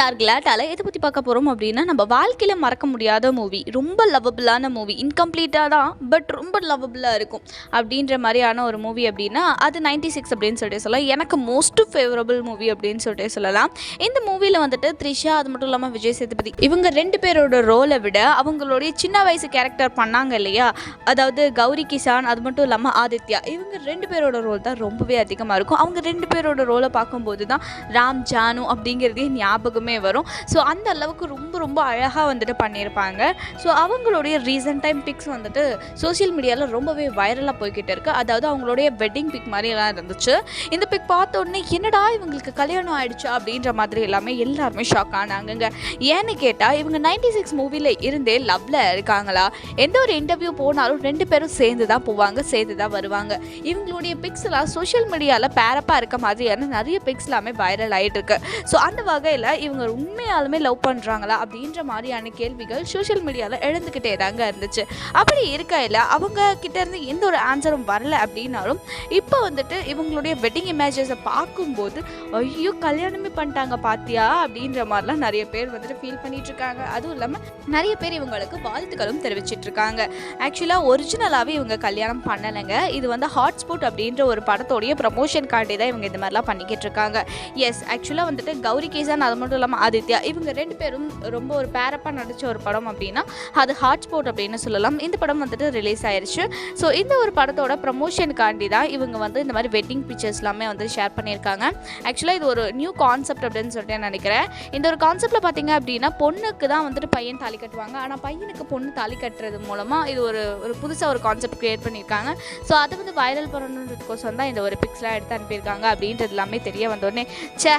Star கிளாட்டால் எதை பற்றி பார்க்க போகிறோம் அப்படின்னா நம்ம வாழ்க்கையில் மறக்க முடியாத மூவி ரொம்ப லவ்வபிளான மூவி இன்கம்ப்ளீட்டாக தான் பட் ரொம்ப லவ்வபிளாக இருக்கும். அப்படின்ற மாதிரியான ஒரு மூவி அப்படின்னா அது நைன்டி சிக்ஸ் அப்படின்னு சொல்லிட்டு சொல்லலாம். எனக்கு மோஸ்ட் ஃபேவரபிள் மூவி அப்படின்னு சொல்லிட்டு சொல்லலாம். இந்த மூவியில் வந்துட்டு த்ரிஷா அது மட்டும் இல்லாமல் விஜய் சேதுபதி இவங்க ரெண்டு பேரோட ரோலை விட அவங்களுடைய சின்ன வயசு கேரக்டர் பண்ணாங்க இல்லையா? அதாவது கௌரி கிசான் அது மட்டும் இல்லாமல் ஆதித்யா இவங்க ரெண்டு பேரோட ரோல் தான் ரொம்பவே அதிகமாக இருக்கும். அவங்க ரெண்டு பேரோட ரோலை பார்க்கும்போது தான் ராம் ஜானு அப்படிங்கிறதே ஞாபகமே வரும். ஸோ அந்த அளவுக்கு ரொம்ப ரொம்ப அழகாக வந்துட்டு பண்ணியிருப்பாங்க. ஸோ அவங்களுடைய ரீசன்ட் டைம் பிக்ஸ் வந்துட்டு சோஷியல் மீடியாவில் ரொம்பவே வைரலாக போய்கிட்டு இருக்குது அதாவது அவங்களுடைய வெட்டிங் பிக் மாதிரிலாம் இருந்துச்சு. இந்த பிக் பார்த்த உடனே என்னடா இவங்களுக்கு கல்யாணம் ஆயிடுச்சா? அப்படின்ற மாதிரி எல்லாமே எல்லாருமே ஷாக் ஆனாங்கங்க. ஏன்னு கேட்டால் இவங்க நைன்டி சிக்ஸ் மூவியில் இருந்தே லவ்வில் இருக்காங்களா? எந்த ஒரு இன்டர்வியூ போனாலும் ரெண்டு பேரும் சேர்ந்து தான் போவாங்க சேர்ந்து தான் வருவாங்க. இவங்களுடைய பிக்ஸ்லாம் சோஷியல் மீடியாவில் பேரப்பாக இருக்க மாதிரியான நிறைய பிக்ஸ் எல்லாமே வைரல் ஆகிட்டு இருக்கு. ஸோ அந்த வகையில் இவங்க உண்மையாலுமே லவ் பண்ணுறாங்களா அப்படின்ற மாதிரியான கேள்விகள் சோஷியல் மீடியாவில் எழுந்துக்கிட்டே தாங்க இருந்துச்சு. அப்படி இருக்கையில் அவங்க கிட்டேருந்து எந்த ஒரு ஆன்சரும் வரல அப்படின்னாலும் இப்போ வந்துட்டு இவங்களுடைய வெட்டிங் இமேஜஸை பார்க்கும்போது ஐயோ கல்யாணமே பண்ணிட்டாங்க பாத்தியா? அப்படின்ற மாதிரிலாம் நிறைய பேர் வந்துட்டு ஃபீல் பண்ணிட்டு இருக்காங்க. அதுவும் இல்லாமல் நிறைய பேர் இவங்களுக்கு வாழ்த்துக்களும் தெரிவிச்சிட்டு இருக்காங்க. ஆக்சுவலாக ஒரிஜினலாகவே இவங்க கல்யாணம் பண்ணலைங்க. இது வந்து ஹாட்ஸ்பாட் அப்படின்ற ஒரு படத்தோடைய ப்ரமோஷன் காட்டி தான் இவங்க இந்த மாதிரிலாம் பண்ணிக்கிட்டு இருக்காங்க. எஸ் ஆக்சுவலாக வந்துட்டு கௌரி கேசான் அது மட்டும் இல்லாமல் ஆதித்யா இவங்க ரெண்டு பேரும் ரொம்ப ஒரு பேரப்பாக நடித்த ஒரு படம் அப்படின்னா அது ஹாட்ஸ்பாட் அப்படின்னு சொல்லலாம். இந்த படம் வந்துட்டு ரிலீஸ் ஆயிருச்சு. ஸோ இந்த ஒரு படத்தோட ப்ரமோஷனுக்காண்டி தான் இவங்க வந்து இந்த மாதிரி வெட்டிங் பிக்சர்ஸ் எல்லாமே வந்து ஷேர் பண்ணியிருக்காங்க. ஆக்சுவலாக இது ஒரு நியூ கான்செப்ட் அப்படின்னு சொல்லிட்டு நான் நினைக்கிறேன். இந்த ஒரு கான்செப்டில் பார்த்தீங்க அப்படின்னா பொண்ணுக்கு தான் வந்துட்டு பையன் தாலி கட்டுவாங்க. ஆனால் பையனுக்கு பொண்ணு தாலி கட்டுறது மூலமாக இது ஒரு ஒரு புதுசாக ஒரு கான்செப்ட் க்ரியேட் பண்ணியிருக்காங்க. ஸோ அதை வந்து வைரல் பண்ணணுன்றதுக்கோசம் தான் இந்த ஒரு பிக்ஸ்லாம் எடுத்து அனுப்பியிருக்காங்க அப்படின்றது எல்லாமே தெரிய வந்தோடனே சே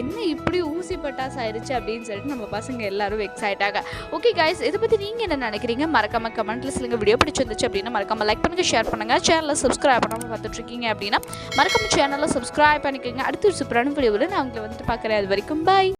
என்ன இப்படி ஊசி பட்டாசு ஆயிடுச்சு அப்படின்னு சொல்லிட்டு நம்ம பசங்க எல்லாரும் வெக்ஸ் ஆயிட்டாங்க ஓகே கைஸ் இதை பற்றி நீங்கள் என்ன நினைக்கிறீங்க? மறக்காம கமெண்ட்ல சொல்லுங்க. வீடியோ பிடிச்சிருந்துச்சு அப்படின்னா மறக்காம லைக் பண்ணுங்க ஷேர் பண்ணுங்கள் சேனலில் சப்ஸ்கிரைப் பண்ணாமல் பார்த்துட்ருக்கீங்க அப்படின்னா மறக்காம சேனலில் சப்ஸ்கிரைப் பண்ணிக்கோங்க. அடுத்த ஒரு சூப்பரான வீடியோவில் நான் உங்களை வந்துட்டு பார்க்குறேன். அது வரைக்கும் பாய்